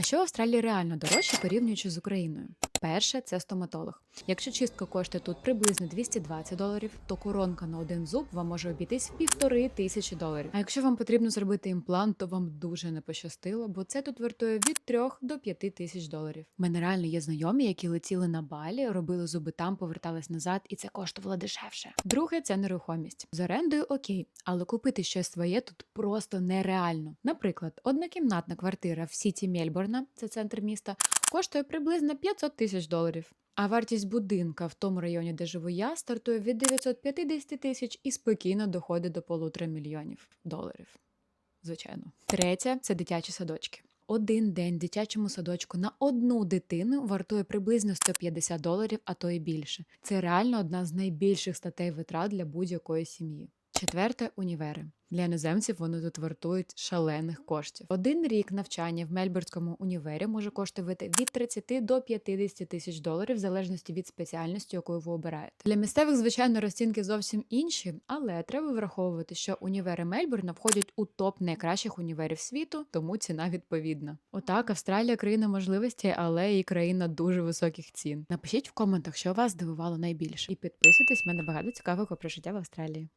А що в Австралії реально дорожче порівнюючи з Україною? Перше це стоматолог. Якщо чистка коштує тут приблизно 220 доларів, то коронка на один зуб вам може обійтись в півтори тисячі доларів. А якщо вам потрібно зробити імплант, то вам дуже не пощастило, бо це тут вартує від 3 до 5 тисяч доларів. Мене реально є знайомі, які летіли на балі, робили зуби там, повертались назад, і це коштувало дешевше. Друге це нерухомість. З орендою окей, але купити щось своє тут просто нереально. Наприклад, однокімнатна квартира в Сіті Мельбурна, це центр міста, коштує приблизно 500 тисяч доларів. А вартість будинка в тому районі, де живу я, стартує від 950 тисяч і спокійно доходить до полутора мільйонів доларів. Звичайно. Третє це дитячі садочки. Один день в дитячому садочку на одну дитину вартує приблизно 150 доларів, а то і більше. Це реально одна з найбільших статей витрат для будь-якої сім'ї. Четверте універи. Для іноземців вони тут вартують шалених коштів. Один рік навчання в Мельбурнському універі може коштувати від 30 до 50 тисяч доларів, в залежності від спеціальності, яку ви обираєте. Для місцевих, звичайно, розцінки зовсім інші, але треба враховувати, що універи Мельбурна входять у топ найкращих універів світу, тому ціна відповідна. Отак, Австралія країна можливостей, але і країна дуже високих цін. Напишіть в коментах, що вас здивувало найбільше, і підписуйтесь, в мене багато цікавого про життя в Австралії.